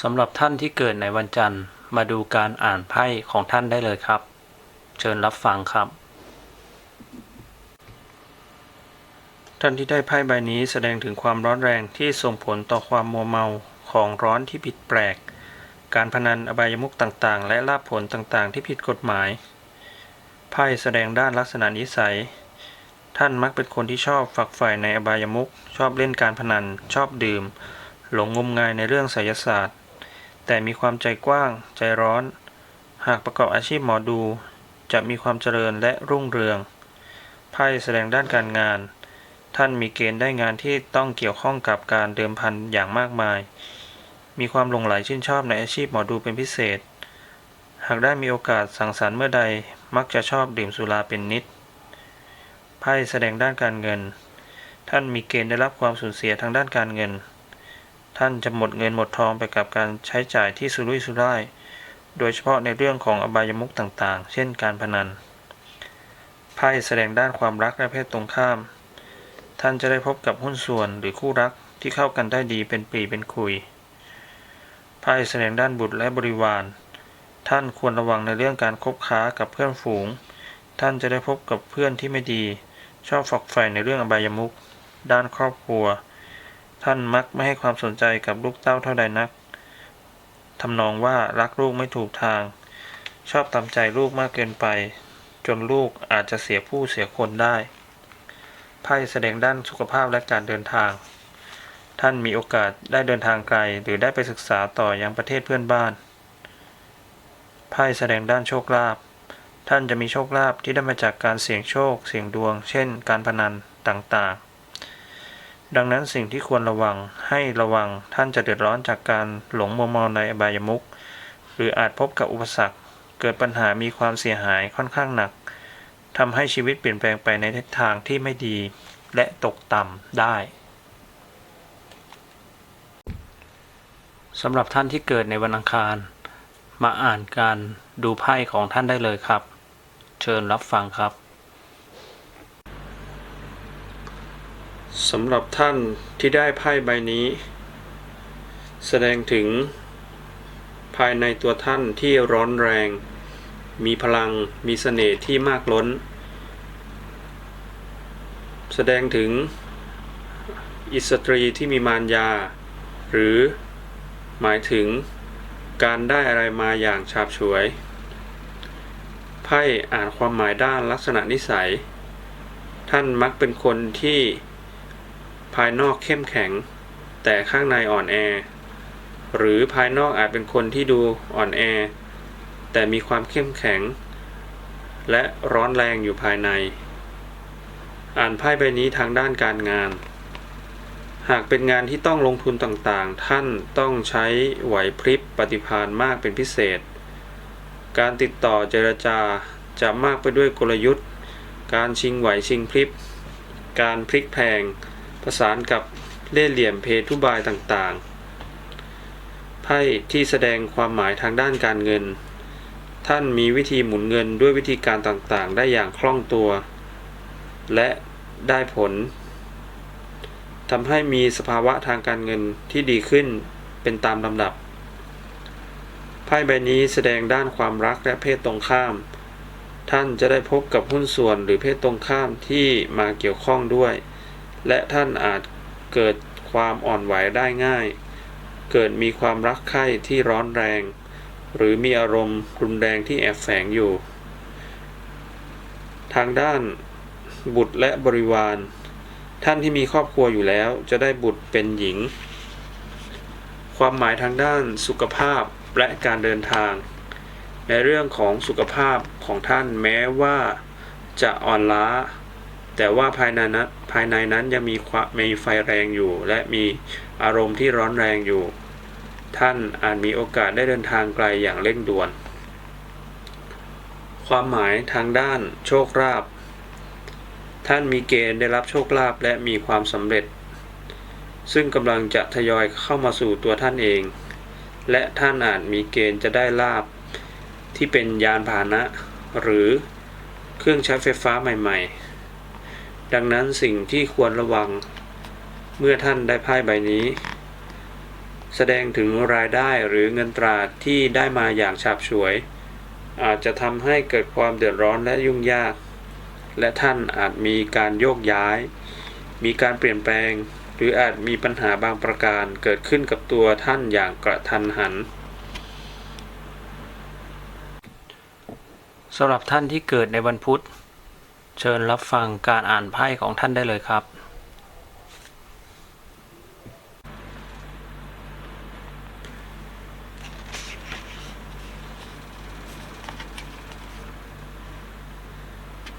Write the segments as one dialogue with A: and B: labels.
A: สำหรับท่านที่เกิดในวันจันทร์ มาดูการอ่านไพ่ของท่านได้เลยครับ เชิญรับฟังครับ ท่านที่ได้ไพ่ใบนี้แสดงถึงความร้อนแรงที่ส่งผลต่อความมัวเมาของร้อนที่ผิดแปลก การพนันอบายมุขต่างๆ และลาภผลต่างๆ ที่ผิดกฎหมาย ไพ่แสดงด้านลักษณะนิสัย ท่านมักเป็นคนที่ชอบฝักใฝ่ในอบายมุขชอบเล่นการพนันชอบดื่ม หลงงมงายในเรื่องไสยศาสตร์ แต่มีความใจกว้าง ใจร้อน หากประกอบอาชีพหมอดู จะมีความเจริญและรุ่งเรือง ไพ่แสดงด้านการงาน ท่านมีเกณฑ์ได้งานที่ต้องเกี่ยวข้องกับการเดิมพันอย่างมากมาย มีความหลงไหลชื่นชอบในอาชีพหมอดูเป็นพิเศษ หากได้มีโอกาสสังสรรค์เมื่อใด มักจะชอบดื่มสุราเป็นนิด ไพ่แสดงด้านการเงิน ท่านมีเกณฑ์ได้รับความสูญเสียทางด้านการเงิน ท่านจะหมดเงินหมดทองไปกับการใช้จ่ายที่สุรุ่ยสุร่าย โดยเฉพาะในเรื่องของอบายมุขต่างๆ เช่นการพนัน ไพ่แสดงด้านความรักและเพศตรงข้าม ท่านจะได้พบกับหุ้นส่วนหรือคู่รักที่เข้ากันได้ดีเป็นปีเป็นคุย ไพ่แสดงด้านบุตรและบริวาร ท่านควรระวังในเรื่องการคบค้ากับเพื่อนฝูง ท่านจะได้พบกับเพื่อนที่ไม่ดี ชอบฝักใฝ่ในเรื่องอบายมุขด้านครอบครัว ท่านมักไม่ให้ความสนใจกับลูกเต้าเท่าใดนักทำนองว่ารักลูกไม่ถูกทาง ชอบตามใจลูกมากเกินไป จนลูกอาจจะเสียผู้เสียคนได้ ไพ่แสดงด้านสุขภาพและการเดินทาง ท่านมีโอกาสได้เดินทางไกลหรือได้ไปศึกษาต่อยังประเทศเพื่อนบ้าน ไพ่แสดงด้านโชคลาภ ท่านจะมีโชคลาภที่ได้มาจากการเสี่ยงโชค เสี่ยงดวง เช่น การพนันต่างๆ ดังนั้นสิ่งที่ควรระวังให้ระวังท่านจะเดือดร้อนจากการหลงมัวเมาในอบายมุขหรืออาจพบกับอุปสรรค เกิดปัญหามีความเสียหายค่อนข้างหนักทำให้ชีวิตเปลี่ยนแปลงไปในทิศทางที่ไม่ดีและตกต่ำได้สำหรับท่านที่เกิดในวันอังคาร มาอ่านการดูไพ่ของท่านได้เลยครับ เชิญรับฟังครับ สำหรับท่านที่ได้ไพ่ใบนี้ แสดงถึง ภายในตัวท่านที่ร้อนแรง มีพลังมีเสน่ห์ที่มากล้น แสดงถึง อิสตรีที่มีมารยา หรือหมายถึงการได้อะไรมาอย่างฉาบฉวย ไพ่อ่านความหมายด้านลักษณะนิสัย ท่านมักเป็นคนที่ ภายนอกเข้มแข็ง แต่ข้างในอ่อนแอ หรือภายนอกอาจเป็นคนที่ดูอ่อนแอ แต่มีความเข้มแข็ง และร้อนแรงอยู่ภายใน อ่านไพ่ใบนี้ทางด้านการงาน หากเป็นงานที่ต้องลงทุนต่างๆ ท่านต้องใช้ไหวพริบปฏิภาณมากเป็นพิเศษ การติดต่อเจรจาจะมากไปด้วยกลยุทธ์ การชิงไหวชิงพริบ การพลิกแพง ประสานกับเล่ห์เหลี่ยมเพทุบายต่างๆ ไพ่ที่แสดงความหมายทางด้านการเงิน ท่านมีวิธีหมุนเงินด้วยวิธีการต่างๆ ได้อย่างคล่องตัว และได้ผลทำให้มีสภาวะทางการเงินที่ดีขึ้นเป็นตามลำดับ ไพ่ใบนี้แสดงด้านความรักและเพศตรงข้าม ท่านจะได้พบกับหุ้นส่วนหรือเพศตรงข้ามที่มาเกี่ยวข้องด้วย และท่านอาจเกิดความอ่อนไหวได้ง่าย เกิดมีความรักใคร่ที่ร้อนแรง หรือมีอารมณ์รุนแรงที่แอบแฝงอยู่ ทางด้านบุตรและบริวาร ท่านที่มีครอบครัวอยู่แล้วจะได้บุตรเป็นหญิง ความหมายทางด้านสุขภาพและการเดินทาง ในเรื่องของสุขภาพของท่านแม้ว่าจะอ่อนล้า แต่ว่าภายในนั้นภายในนั้นยังมีความมีไฟแรงอยู่ และมีอารมณ์ที่ร้อนแรงอยู่ ท่านอาจมีโอกาสได้เดินทางไกลอย่างเร่งด่วน ความหมายทางด้านโชคลาภท่านมีเกณฑ์ได้รับโชคลาภและมีความสำเร็จ ซึ่งกำลังจะทยอยเข้ามาสู่ตัวท่านเอง และท่านอาจมีเกณฑ์จะได้ลาบที่เป็นยานพาหนะ หรือเครื่องใช้ไฟฟ้าใหม่ ๆ ดังนั้นสิ่งที่ควรระวังเมื่อท่านได้ไพ่ใบนี้ แสดงถึงรายได้หรือเงินตราที่ได้มาอย่างฉาบฉวย อาจจะทำให้เกิดความเดือดร้อนและยุ่งยาก และท่านอาจมีการโยกย้าย มีการเปลี่ยนแปลง หรืออาจมีปัญหาบางประการเกิดขึ้นกับตัวท่านอย่างกระทันหันสำหรับท่านที่เกิดในวันพุธ เชิญรับฟังการอ่านไพ่ของท่านได้เลยครับ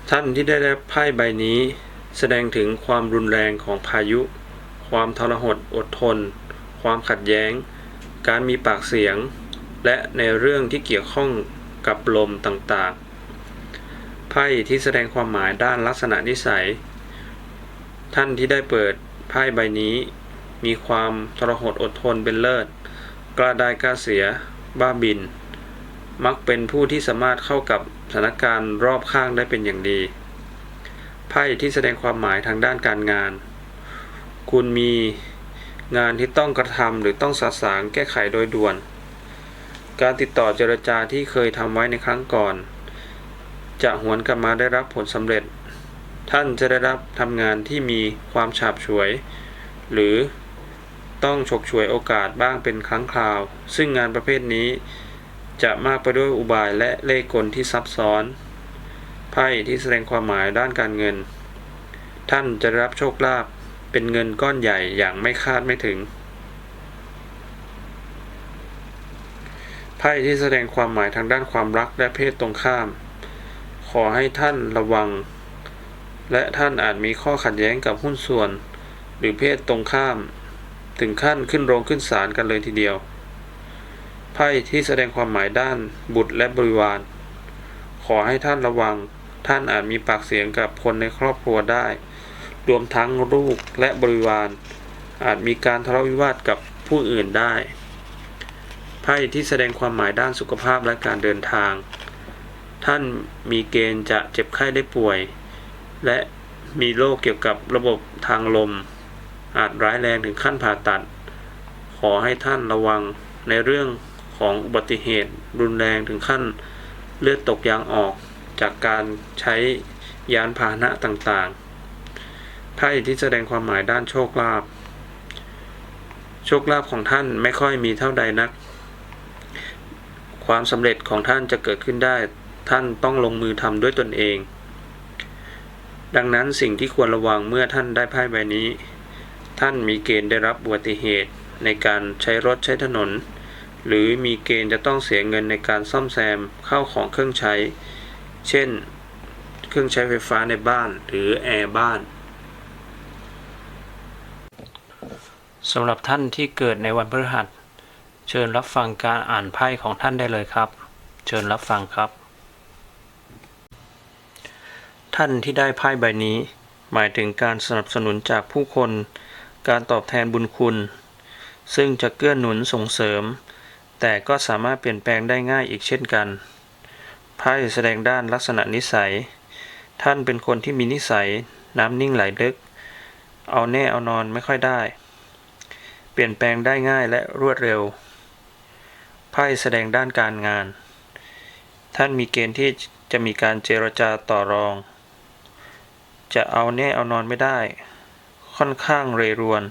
A: ท่านที่ได้รับไพ่ใบนี้ แสดงถึงความรุนแรงของพายุ ความทรหดอดทน ความขัดแย้ง การมีปากเสียง และในเรื่องที่เกี่ยวข้องกับลมต่างๆ ไพ่ที่แสดงความหมายด้านลักษณะนิสัย ท่านที่ได้เปิดไพ่ใบนี้ มีความทรหดอดทนเป็นเลิศ กล้าได้กล้าเสีย บ้าบิน มักเป็นผู้ที่สามารถเข้ากับสถานการณ์รอบข้างได้เป็นอย่างดี ไพ่ที่แสดงความหมายทางด้านการงาน คุณมีงานที่ต้องกระทำหรือต้องสะสางแก้ไขโดยด่วน การติดต่อเจรจาที่เคยทำไว้ในครั้งก่อน จะหวนกลับมาได้รับผลสำเร็จ ท่านจะได้รับทำงานที่มีความฉาบฉวย หรือต้องฉกฉวยโอกาสบ้างเป็นครั้งคราว ซึ่งงานประเภทนี้จะมากไปด้วยอุบายและเล่กลที่ซับซ้อน ไพ่ที่แสดงความหมายด้านการเงิน ท่านจะได้รับโชคลาภเป็นเงินก้อนใหญ่อย่างไม่คาดไม่ถึง ไพ่ที่แสดงความหมายทางด้านความรักและเพศตรงข้าม อให้ท่านระวัง และท่านอาจมีข้อขัดแย้งกับหุ้นส่วน หรือเพศตรงข้าม ถึงขั้นขึ้นโรงขึ้นศาลกันเลยทีเดียว ไพ่ที่แสดงความหมายด้านบุตรและบริวาร ขอให้ท่านระวัง ท่านอาจมีปากเสียงกับคนในครอบครัวได้ รวมทั้งลูกและบริวาร อาจมีการทะเลาะวิวาทกับผู้อื่นได้ไพ่ที่แสดงความหมายด้านสุขภาพและการเดินทาง ท่านมีเกณฑ์จะเจ็บไข้ได้ป่วย และมีโรคเกี่ยวกับระบบทางลม อาจร้ายแรงถึงขั้นผ่าตัด ขอให้ท่านระวังในเรื่องของอุบัติเหตุรุนแรงถึงขั้นเลือดตกยางออกจากการใช้ยานพาหนะต่างๆ ไพ่ที่แสดงความหมายด้านโชคลาภ โชคลาภของท่านไม่ค่อยมีเท่าใดนัก ความสำเร็จของท่านจะเกิดขึ้นได้ ท่านต้องลงมือทำด้วยตนเอง ดังนั้นสิ่งที่ควรระวังเมื่อท่านได้ไพ่ใบนี้ ท่านมีเกณฑ์ได้รับอุบัติเหตุในการใช้รถใช้ถนน หรือมีเกณฑ์จะต้องเสียเงินในการซ่อมแซมเข้าของเครื่องใช้ เช่น เครื่องใช้ไฟฟ้าในบ้านหรือแอร์บ้านสำหรับท่านที่เกิดในวันพฤหัส เชิญรับฟังการอ่านไพ่ของท่านได้เลยครับ เชิญรับฟังครับ ท่านที่ได้ไพ่ใบนี้ หมายถึงการสนับสนุนจากผู้คน การตอบแทนบุญคุณ ซึ่งจะเกื้อหนุนส่งเสริม แต่ก็สามารถเปลี่ยนแปลงได้ง่ายอีกเช่นกันไพ่แสดงด้านลักษณะนิสัย ท่านเป็นคนที่มีนิสัย น้ำนิ่งไหลลึก เอาแน่เอานอนไม่ค่อยได้ เปลี่ยนแปลงได้ง่ายและรวดเร็วไพ่แสดงด้านการงาน ท่านมีเกณฑ์ที่จะมีการเจรจาต่อรอง จะเอาแน่เอานอนไม่ได้ ค่อนข้างเรรวน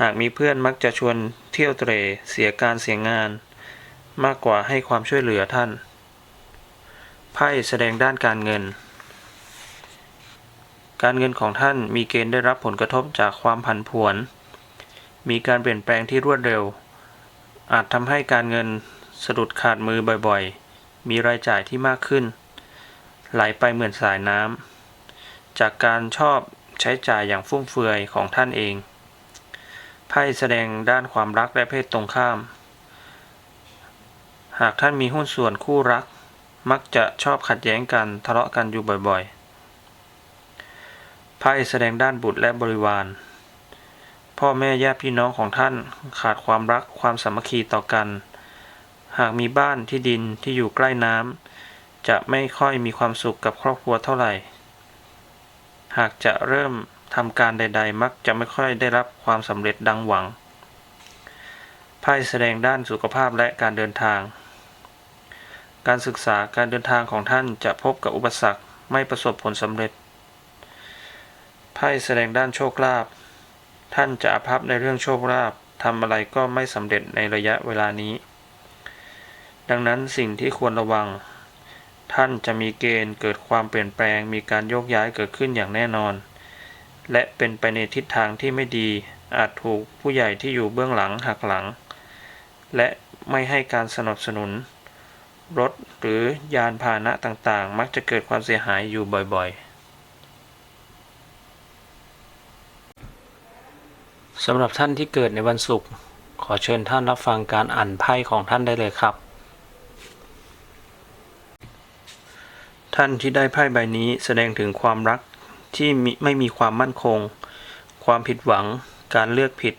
A: หากมีเพื่อนมักจะชวนเที่ยวเตรเสียการเสียงาน มากกว่าให้ความช่วยเหลือท่าน ไพ่แสดงด้านการเงิน การเงินของท่านมีเกณฑ์ได้รับผลกระทบจากความผันผวน มีการเปลี่ยนแปลงที่รวดเร็ว อาจทำให้การเงินสะดุดขาดมือบ่อยๆ มีรายจ่ายที่มากขึ้น ไหลไปเหมือนสายน้ำ จากการชอบใช้จ่ายอย่างฟุ่มเฟือยของท่านเอง ไพ่แสดงด้านความรักและเพศตรงข้าม หากท่านมีหุ้นส่วนคู่รัก มักจะชอบขัดแย้งกันทะเลาะกันอยู่บ่อยๆ ไพ่แสดงด้านบุตรและบริวาร พ่อแม่ญาติพี่น้องของท่านขาดความรักความสามัคคีต่อกัน หากมีบ้านที่ดินที่อยู่ใกล้น้ำจะไม่ค่อยมีความสุขกับครอบครัวเท่าไหร่ หากจะเริ่มทำการใด ๆ มักจะไม่ค่อยได้รับความสำเร็จดังหวัง ไพ่แสดงด้านสุขภาพและการเดินทาง การศึกษาการเดินทางของท่านจะพบกับอุปสรรคไม่ประสบผลสำเร็จ ไพ่แสดงด้านโชคลาภ ท่านจะอภัพในเรื่องโชคลาภทำอะไรก็ไม่สำเร็จในระยะเวลานี้ ดังนั้นสิ่งที่ควรระวัง ท่านจะมีเกณฑ์เกิดความเปลี่ยนแปลงมีการโยกย้ายเกิดขึ้นอย่างแน่นอน และเป็นไปในทิศทางที่ไม่ดี อาจถูกผู้ใหญ่ที่อยู่เบื้องหลังหักหลัง และไม่ให้การสนับสนุน รถหรือยานพาหนะต่างๆ มักจะเกิดความเสียหายอยู่บ่อยๆสำหรับท่านที่เกิดในวันศุกร์ขอเชิญท่านรับฟังการอ่านไพ่ของท่านได้เลยครับ ท่านที่ได้ไพ่ใบนี้แสดงถึงความรักที่ไม่มีความมั่นคง ความผิดหวัง การเลือกผิด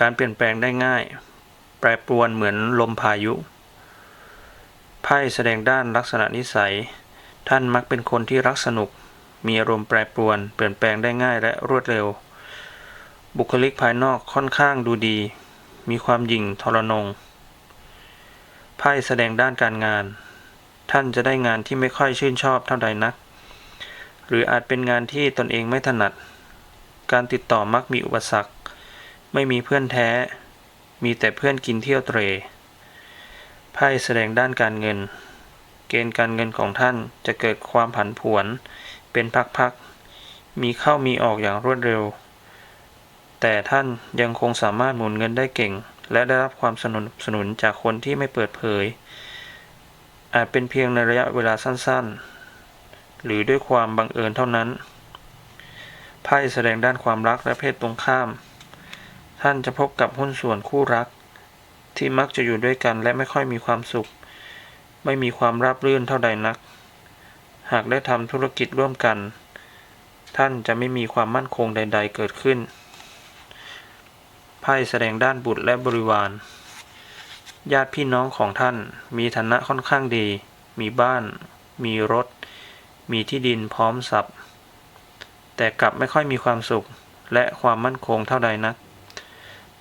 A: การเปลี่ยนแปลงได้ง่าย แปรปรวนเหมือนลมพายุ ไพ่แสดงด้านลักษณะนิสัย ท่านมักเป็นคนที่รักสนุก มีอารมณ์แปรปรวน เปลี่ยนแปลงได้ง่ายและรวดเร็ว บุคลิกภายนอกค่อนข้างดูดี มีความหยิ่งทรนง ไพ่แสดงด้านการงาน ท่านจะได้งานที่ไม่ค่อยชื่นชอบเท่าใดนัก หรืออาจเป็นงานที่ตนเองไม่ถนัด การติดต่อมักมีอุปสรรค ไม่มีเพื่อนแท้ มีแต่เพื่อนกินเที่ยวเตรไพ่แสดงด้านการเงิน เกณฑ์การเงินของท่านจะเกิดความผันผวน เป็นพักๆ มีเข้ามีออกอย่างรวดเร็ว แต่ท่านยังคงสามารถหมุนเงินได้เก่ง และได้รับความสนับสนุนจากคนที่ไม่เปิดเผย อาจเป็นเพียงในระยะเวลาสั้นๆ หรือด้วยความบังเอิญเท่านั้นไพ่แสดงด้านความรักและเพศตรงข้าม ท่านจะพบกับหุ้นส่วนคู่รัก ที่มักจะอยู่ด้วยกันและไม่ค่อยมีความสุข ไม่มีความราบรื่นเท่าใดนัก หากได้ทำธุรกิจร่วมกัน ท่านจะไม่มีความมั่นคงใด ๆ เกิดขึ้นไพ่แสดงด้านบุตรและบริวาร ญาติพี่น้องของท่านมีฐานะค่อนข้างดี มีบ้าน มีรถ มีที่ดินพร้อมสับแต่กลับไม่ค่อยมีความสุขและความมั่นคงเท่าใดนัก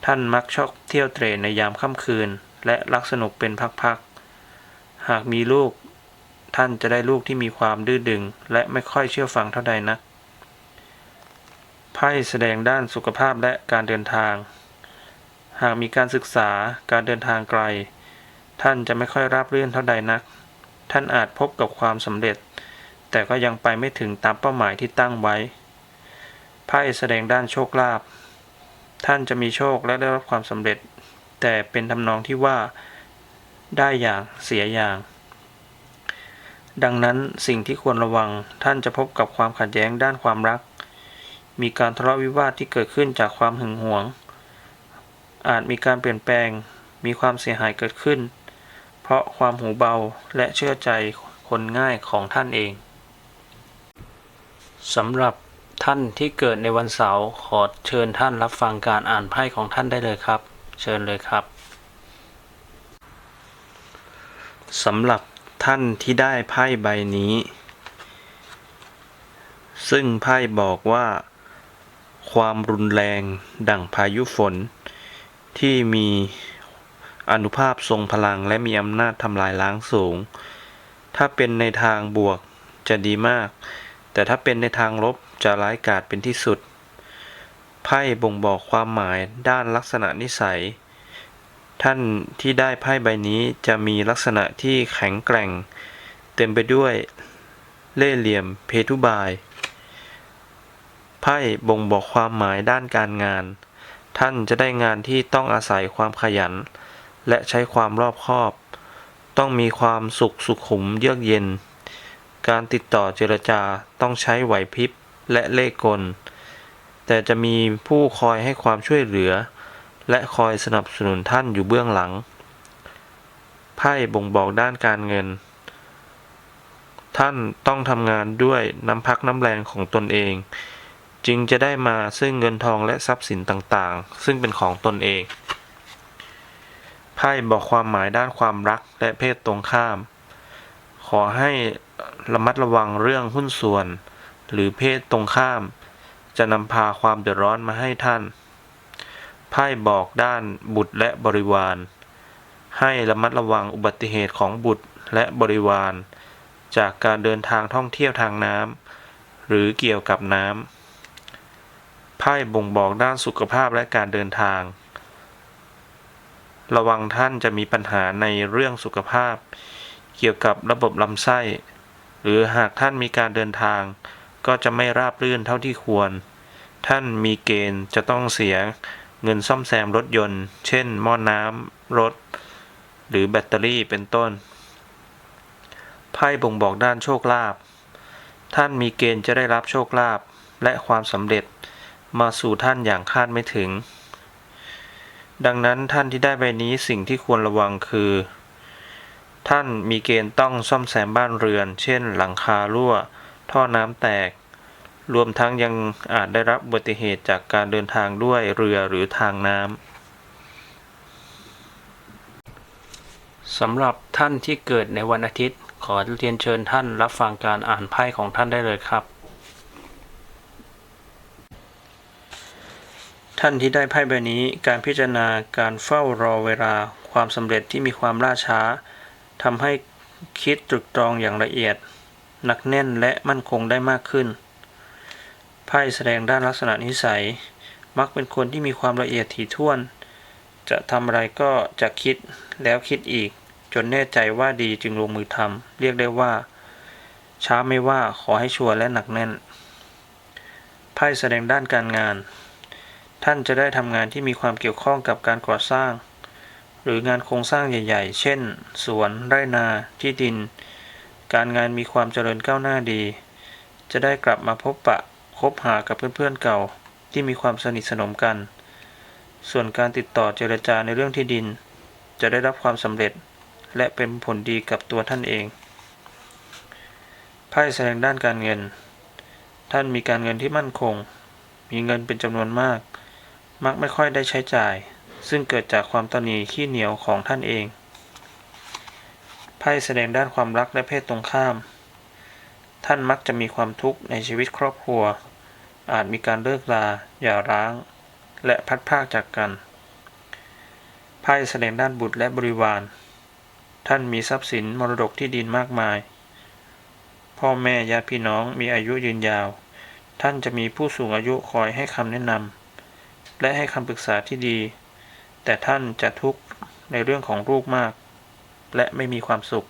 A: ท่านมักชอบเที่ยวเตร่ในยามค่ำคืน และรักสนุกเป็นพักๆ หากมีลูก ท่านจะได้ลูกที่มีความดื้อดึง และไม่ค่อยเชื่อฟังเท่าใดนัก ไพ่แสดงด้านสุขภาพและการเดินทาง หากมีการศึกษาการเดินทางไกล ท่านจะไม่ค่อยราบรื่นเท่าใดนัก ท่านอาจพบกับความสำเร็จ แต่ก็ยังไปไม่ถึงตามเป้าหมายที่ตั้งไว้ไพ่แสดงด้านโชคลาภท่านจะมีโชคและได้รับความสำเร็จ แต่เป็นทำนองที่ว่า ได้อย่างเสียอย่าง ดังนั้นสิ่งที่ควรระวังท่านจะพบกับความขัดแย้งด้านความรัก มีการทะเลาะวิวาทที่เกิดขึ้นจากความหึงหวง อาจมีการเปลี่ยนแปลง มีความเสียหายเกิดขึ้น เพราะความหูเบาและเชื่อใจคนง่ายของท่านเองสำหรับท่านที่เกิดในวันเสาร์ขอเชิญท่านรับฟังการอ่านไพ่ของท่านได้เลยครับ เชิญเลยครับสำหรับท่านที่ได้ไพ่ใบนี้ ซึ่งไพ่บอกว่า ความรุนแรงดั่งพายุฝน ที่มีอนุภาพทรงพลังและมีอำนาจทำลายล้างสูง ถ้าเป็นในทางบวกจะดีมาก แต่ถ้าเป็นในทางลบจะร้ายกาจเป็นที่สุด ไพ่บ่งบอกความหมายด้านลักษณะนิสัย ท่านที่ได้ไพ่ใบนี้จะมีลักษณะที่แข็งแกร่ง เต็มไปด้วยเล่เหลี่ยมเพทุบาย ไพ่บ่งบอกความหมายด้านการงาน ท่านจะได้งานที่ต้องอาศัยความขยัน และใช้ความรอบคอบ ต้องมีความสุขสุขุมเยือกเย็น การติดต่อเจรจาต้องใช้ไหวพริบและเล่กล แต่จะมีผู้คอยให้ความช่วยเหลือ และคอยสนับสนุนท่านอยู่เบื้องหลัง ไพ่บ่งบอกด้านการเงิน ท่านต้องทำงานด้วยน้ำพักน้ำแรงของตนเอง จึงจะได้มาซึ่งเงินทองและทรัพย์สินต่างๆ ซึ่งเป็นของตนเอง ไพ่บอกความหมายด้านความรักและเพศตรงข้าม ขอให้ระมัดระวังเรื่องหุ้นส่วน หรือเพศตรงข้าม จะนำพาความเดือดร้อนมาให้ท่าน ไพ่บอกด้านบุตรและบริวาร ให้ระมัดระวังอุบัติเหตุของบุตรและบริวาร จากการเดินทางท่องเที่ยวทางน้ำหรือเกี่ยวกับน้ำ ไพ่บ่งบอกด้านสุขภาพและการเดินทาง ระวังท่านจะมีปัญหาในเรื่องสุขภาพ เกี่ยวกับระบบลำไส้ หรือหากท่านมีการเดินทาง ก็จะไม่ราบรื่นเท่าที่ควร ท่านมีเกณฑ์จะต้องเสียเงินซ่อมแซมรถยนต์ เช่น หม้อน้ำรถ หรือแบตเตอรี่เป็นต้น ไพ่บ่งบอกด้านโชคลาภ ท่านมีเกณฑ์จะได้รับโชคลาภและความสำเร็จ มาสู่ท่านอย่างคาดไม่ถึง ดังนั้นท่านที่ได้ใบนี้สิ่งที่ควรระวังคือ ท่านมีเกณฑ์ต้องซ่อมแซมบ้านเรือน เช่น หลังคารั่ว ท่อน้ำแตก รวมทั้งยังอาจได้รับอุบัติเหตุจากการเดินทางด้วยเรือหรือทางน้ำสำหรับท่านที่เกิดในวันอาทิตย์ ขอเรียนเชิญท่านรับฟังการอ่านไพ่ของท่านได้เลยครับ ท่านที่ได้ไพ่ใบนี้การพิจารณาการเฝ้ารอเวลาความสำเร็จที่มีความล่าช้าทำให้คิดตรึกตรองอย่างละเอียด หนักแน่นและมั่นคงได้มากขึ้น ไพ่แสดงด้านลักษณะนิสัย มักเป็นคนที่มีความละเอียดถี่ถ้วน จะทำอะไรก็จะคิดแล้วคิดอีก จนแน่ใจว่าดีจึงลงมือทำเรียกได้ว่า ช้าไม่ว่าขอให้ชัวร์และหนักแน่น ไพ่แสดงด้านการงาน ท่านจะได้ทำงานที่มีความเกี่ยวข้องกับการก่อสร้าง หรืองานโครงสร้างใหญ่ ๆ เช่น สวนไร่นาที่ดิน การงานมีความเจริญก้าวหน้าดี จะได้กลับมาพบปะคบหากับเพื่อนๆเก่าที่มีความสนิทสนมกัน ส่วนการติดต่อเจรจาในเรื่องที่ดิน จะได้รับความสำเร็จ และเป็นผลดีกับตัวท่านเอง ไพ่แสดงด้านการเงิน ท่านมีการเงินที่มั่นคง มีเงินเป็นจำนวนมาก มักไม่ค่อยได้ใช้จ่าย ซึ่งเกิดจากความตนีขี้เหนียวของท่านเอง ไพ่แสดงด้านความรักและเพศตรงข้าม ท่านมักจะมีความทุกข์ในชีวิตครอบครัว อาจมีการเลิกลาหย่าร้าง และพัดพากจากกัน ไพ่แสดงด้านบุตรและบริวาร ท่านมีทรัพย์สินมรดกที่ดินมากมาย พ่อแม่ญาติพี่น้องมีอายุยืนยาว ท่านจะมีผู้สูงอายุคอยให้คำแนะนำ และให้คำปรึกษาที่ดี แต่ท่านจะทุกข์ในเรื่องของลูกมาก และไม่มีความสุข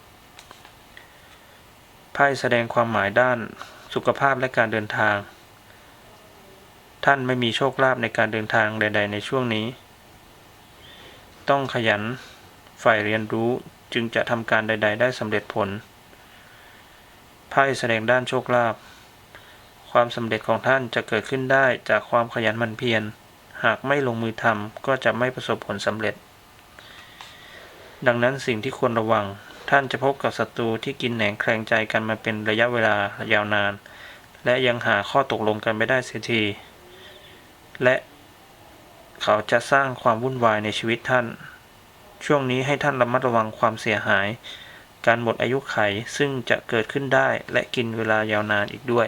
A: ไพ่แสดงความหมายด้านสุขภาพและการเดินทาง ท่านไม่มีโชคลาภในการเดินทางใด ๆ ในช่วงนี้ ต้องขยันฝ่ายเรียนรู้จึงจะทำการใด ๆ ได้สำเร็จผล ไพ่แสดงด้านโชคลาภ ความสำเร็จของท่านจะเกิดขึ้นได้จากความขยันหมั่นเพียร หากไม่ลงมือทำก็จะไม่ประสบผลสำเร็จ ดังนั้นสิ่งที่ควรระวัง ท่านจะพบกับศัตรูที่กินแหนงแคลงใจกันมาเป็นระยะเวลายาวนาน และยังหาข้อตกลงกันไม่ได้เสียที และเขาจะสร้างความวุ่นวายในชีวิตท่าน ช่วงนี้ให้ท่านระมัดระวังความเสียหาย การหมดอายุไขซึ่งจะเกิดขึ้นได้และกินเวลายาวนานอีกด้วย